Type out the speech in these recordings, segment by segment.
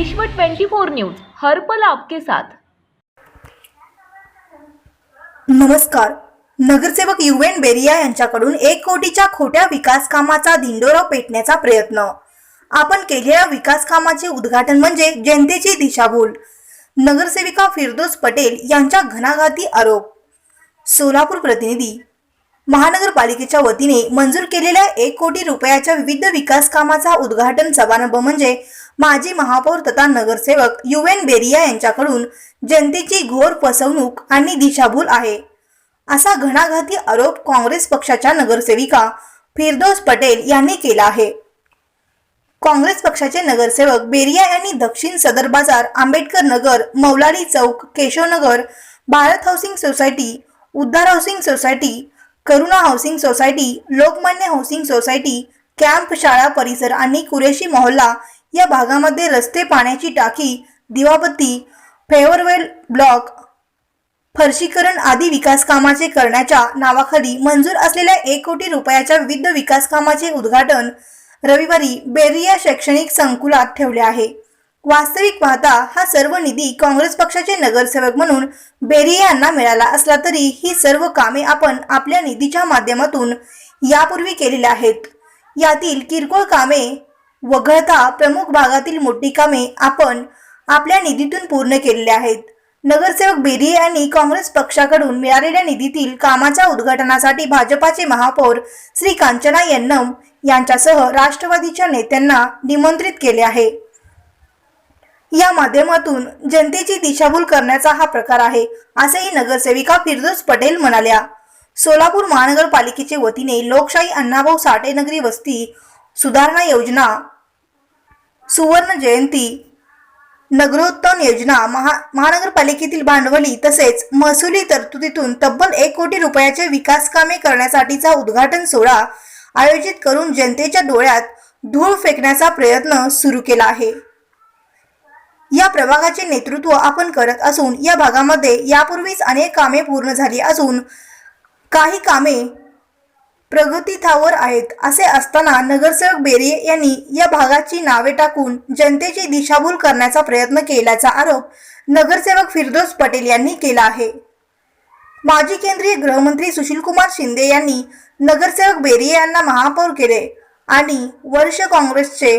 विश्व 24 न्यूज हर पल आपके साथ. नमस्कार. नगरसेवक युवेन बेरिया यांच्याकडून एक कोटीच्या खोट्या विकास कामाचा धिंडोरा पेटण्याचा प्रयत्न. आपण केलेल्या विकास कामाचे उद्घाटन म्हणजे जनतेची दिशाभूल. नगरसेविका फिरदोस पटेल यांच्या घणाघाती आरोप. सोलापूर प्रतिनिधी. महानगरपालिकेच्या वतीने मंजूर केलेल्या एक कोटी रुपयाच्या विविध विकास कामाचा उद्घाटन समारंभ म्हणजे माजी महापौर तथा नगरसेवक युवेन बेरिया यांच्याकडून जनतेची घोर फसवणूक आणि दिशाभूल आहे. असा घणाघाती आरोप काँग्रेस पक्षाच्या नगरसेविका फिरदोस पटेल यांनी केला आहे. काँग्रेस पक्षाचे नगरसेवक बेरिया यांनी Dakshin Sadar Bazar Ambedkar Nagar Mauladi Chowk Keshavnagar Bharat housing society Uddhar housing society Karuna housing society Lokmanya housing society camp शाळा परिसर आणि कुरेशी मोहल्ला या भागामध्ये रस्ते पाण्याची टाकी दिवाबत्ती फेवरवेल ब्लॉक फरशीकरण आदी विकास कामाचे करण्याच्या नावाखाली मंजूर असलेल्या एक कोटी रुपयाच्या विविध विकास कामाचे उद्घाटन रविवारी बेरिया शैक्षणिक संकुलात ठेवले आहे. वास्तविक पाहता हा सर्व निधी काँग्रेस पक्षाचे नगरसेवक म्हणून बेरिया यांना मिळाला असला तरी ही सर्व कामे आपण आपल्या निधीच्या माध्यमातून यापूर्वी केलेली आहेत. यातील किरकोळ कामे वगळता प्रमुख भागातील मोठी कामे आपण आपल्या निधीतून पूर्ण केलेली आहेत. नगरसेवक बेरी यांनी काँग्रेस पक्षाकडून मिळालेल्या निधीतील कामाच्या उद्घाटनासाठी भाजपाचे महापौर श्री कांचना यन्नम यांच्यासह राष्ट्रवादीच्या नेत्यांना निमंत्रित केले आहे. या माध्यमातून जनतेची दिशाभूल करण्याचा हा प्रकार आहे असेही नगरसेविका फिरदोस पटेल म्हणाल्या. सोलापूर महानगरपालिकेचे वतीने लोकशाही अण्णाभाऊ साठे नगरी वस्ती सुधारणा योजना सुवर्ण जयंती नगरोत्थान योजना महा महानगरपालिकेतील भांडवली तसेच महसुली तरतुदीतून तब्बल एक कोटी रुपयाचे विकास कामे करण्यासाठीचा उद्घाटन सोहळा आयोजित करून जनतेच्या डोळ्यात धूळ फेकण्याचा प्रयत्न सुरू केला आहे. या प्रभागाचे नेतृत्व आपण करत असून या भागामध्ये यापूर्वीच अनेक कामे पूर्ण झाली असून काही कामे प्रगतीथावर आहेत असे असताना नगरसेवक बेरिये यांनी या भागाची नावे टाकून जनतेची दिशाभूल करण्याचा प्रयत्न केल्याचा आरोप नगरसेवक फिरदोस पटेल यांनी केला आहे. माजी केंद्रीय गृहमंत्री सुशीलकुमार शिंदे यांनी नगरसेवक बेरिये यांना महापौर केले आणि वर्ष काँग्रेसचे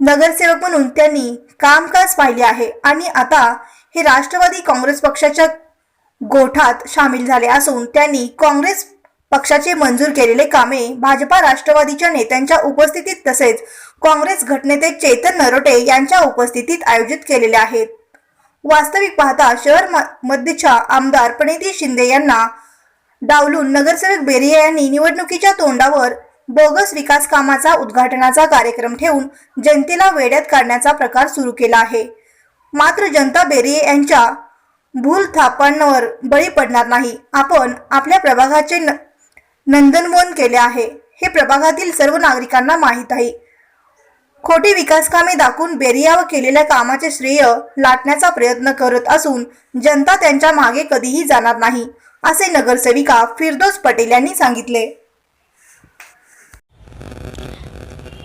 नगरसेवक म्हणून त्यांनी कामकाज पाहिले आहे आणि आता हे राष्ट्रवादी काँग्रेस पक्षाच्या गोठात सामील झाले असून त्यांनी काँग्रेस पक्षाचे मंजूर केलेले कामे भाजपा राष्ट्रवादीच्या नेत्यांच्या उपस्थितीत तसेच काँग्रेस घटनेते चेतन नरोटे यांच्या उपस्थितीत आयोजित केलेले आहेत. वास्तविक पाहता शहर म- मध्यच्या आमदार प्रणिती शिंदे यांना डावलून नगरसेवक बेरिया यांनी निवडणुकीच्या तोंडावर बोगस विकास कामाचा उद्घाटनाचा कार्यक्रम ठेवून जनतेला वेड्यात काढण्याचा प्रकार सुरू केला आहे. मात्र जनता बेरिये यांच्या भूल थापांवर बळी पडणार नाही. आपण आपल्या प्रभागाचे न- नंदनवन केले आहे. हे प्रभागातील सर्व नागरिकांना माहीत आहे. खोटी विकास कामे दाखवून बेरियावर केलेल्या कामाचे श्रेय लाटण्याचा प्रयत्न करत असून जनता त्यांच्या मागे कधीही जाणार नाही असे नगरसेविका फिरदोस पटेल यांनी सांगितले.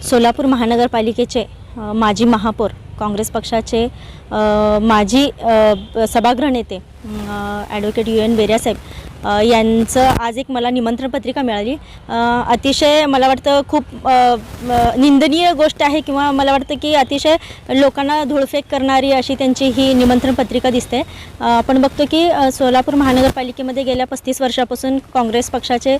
सोलापूर महानगरपालिकेचे माजी महापौर काँग्रेस पक्षाचे माजी सभागृह नेते ॲडव्होकेट यू एन बेऱ्यासाहेब यांचं आज एक मला निमंत्रण पत्रिका मिळाली अतिशय मला वाटतं खूप निंदनीय गोष्ट आहे किंवा मला वाटतं की अतिशय लोकांना धुळफेक करणारी अशी त्यांची ही निमंत्रण पत्रिका दिसते आपण बघतो की सोलापूर महानगरपालिकेमध्ये गेल्या पस्तीस वर्षापासून काँग्रेस पक्षाचे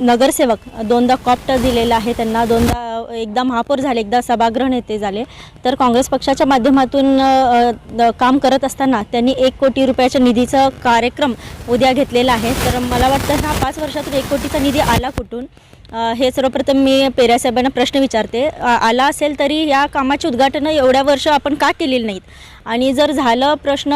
नगरसेवक दोनदा कॉप्ट दिलेला आहे. त्यांना दोनदा एकदा महापौर झाले एकदा सभागृह नेते झाले. तर काँग्रेस पक्षाच्या माध्यमातून काम करत असताना त्यांनी एक कोटी रुपयाच्या निधीचा कार्यक्रम उद्या घेतला. घेतलेला आहे. तर मला वाटतं ह्या पाच वर्षातून एक कोटीचा निधी आला कुठून? हे सर्वप्रथम मी पेऱ्यासाहेबांना प्रश्न विचारते. आला असेल तरी या कामाची उद्घाटनं एवढ्या वर्ष आपण का केलेली नाहीत? आणि जर झालं प्रश्न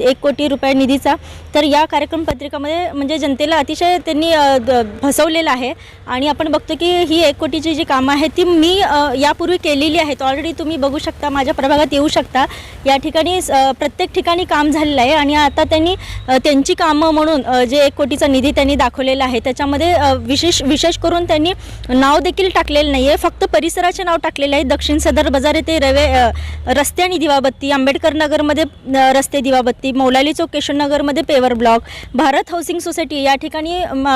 एक कोटी रुपये निधीचा तर या कार्यक्रम पत्रिकामध्ये म्हणजे जनतेला अतिशय त्यांनी द- फसवलेलं आहे. आणि आपण बघतो की ही एक कोटीची जी कामं आहेत ती मी यापूर्वी केलेली आहेत. ऑलरेडी तुम्ही बघू शकता माझ्या प्रभागात येऊ शकता. या ठिकाणी प्रत्येक ठिकाणी काम झालेलं आहे आणि आता त्यांनी त्यांची कामं म्हणून जे एक कोटीचा निधी त्यांनी दाखवलेला आहे त्याच्यामध्ये विशेष विशेष करून त्यांनी नाव देखील टाकलेलं नाही आहे फक्त परिसराचे नाव टाकलेले आहे. दक्षिण सदर बाजार येथे रवे अ, रस्ते आणि दिवाबत्ती आंबेडकर नगरमध्ये रस्ते दिवाबत्ती मौलाली चौक केशवनगरमध्ये paver block Bharat housing society या ठिकाणी म,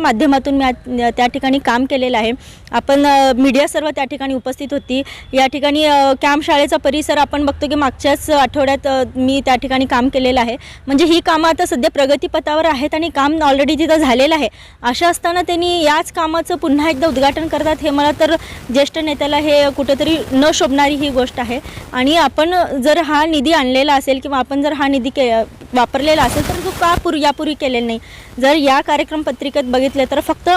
माध्यमातून मी त्या ठिकाणी काम केलेलं आहे. आपण मीडिया सर्व त्या ठिकाणी उपस्थित होती. या ठिकाणी कॅम्प शाळेचा परिसर आपण बघतो की मागच्याच आठवड्यात मी त्या ठिकाणी काम केलेलं आहे. म्हणजे ही कामं आता सध्या प्रगतीपथावर आहेत आणि काम ऑलरेडी तिथं झालेलं आहे. अशा असताना त्यांनी याच कामाचं पुन्हा एकदा उद्घाटन करतात हे मला तर ज्येष्ठ नेत्याला हे कुठेतरी न शोभणारी ही गोष्ट आहे. आणि आपण जर हा निधी आणलेला असेल किंवा आपण जर हा निधी के वापरलेला असेल तर तो का पूर्वी यापूर्वी केलेला नाही? जर या कार्यक्रम पत्रिकेत बघितले तर फक्त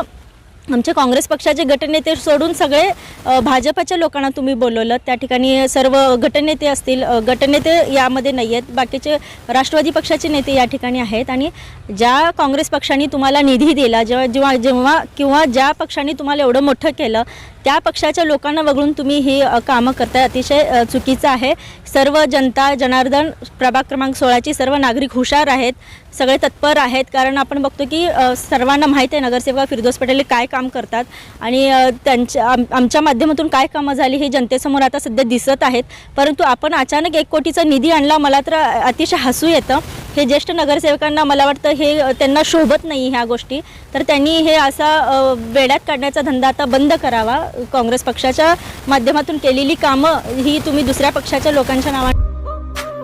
आमचे काँग्रेस पक्षाचे गटनेते सोडून सगळे भाजपाच्या भाजपच्या लोकांना तुम्ही बोलवलं. त्या ठिकाणी सर्व गटनेते असतील. गटनेते यामध्ये नाही आहेत बाकीचे राष्ट्रवादी पक्षाचे नेते या ठिकाणी आहेत. आणि ज्या काँग्रेस पक्षाने तुम्हाला निधी दिला जेव्हा जेव्हा जेव्हा किंवा ज्या पक्षाने तुम्हाला एवढं मोठं केलं त्या पक्षाच्या लोकांना वगळून तुम्ही ही कामं करताय. अतिशय चुकीचं आहे. सर्व जनता जनार्दन प्रभाग क्रमांक सोळाची सर्व नागरिक हुशार आहेत. सगळे तत्पर आहेत. कारण आपण बघतो की सर्वांना माहीत आहे नगरसेवक फिरदोस पटेल हे काय काम करतात आणि त्यांच्या आम- आमच्या माध्यमातून काय कामं झाली हे जनतेसमोर आता सध्या दिसत आहेत. परंतु आपण अचानक एक कोटीचा निधी आणला मला तर अतिशय हसू येतं. हे ज्येष्ठ नगरसेवकांना मला वाटतं हे त्यांना शोभत नाही ह्या गोष्टी. तर त्यांनी हे असा वेड्यात काढण्याचा धंदा आता बंद करावा. काँग्रेस पक्षाच्या माध्यमातून केलेली कामं ही तुम्ही दुसऱ्या पक्षाच्या लोकांच्या नावाने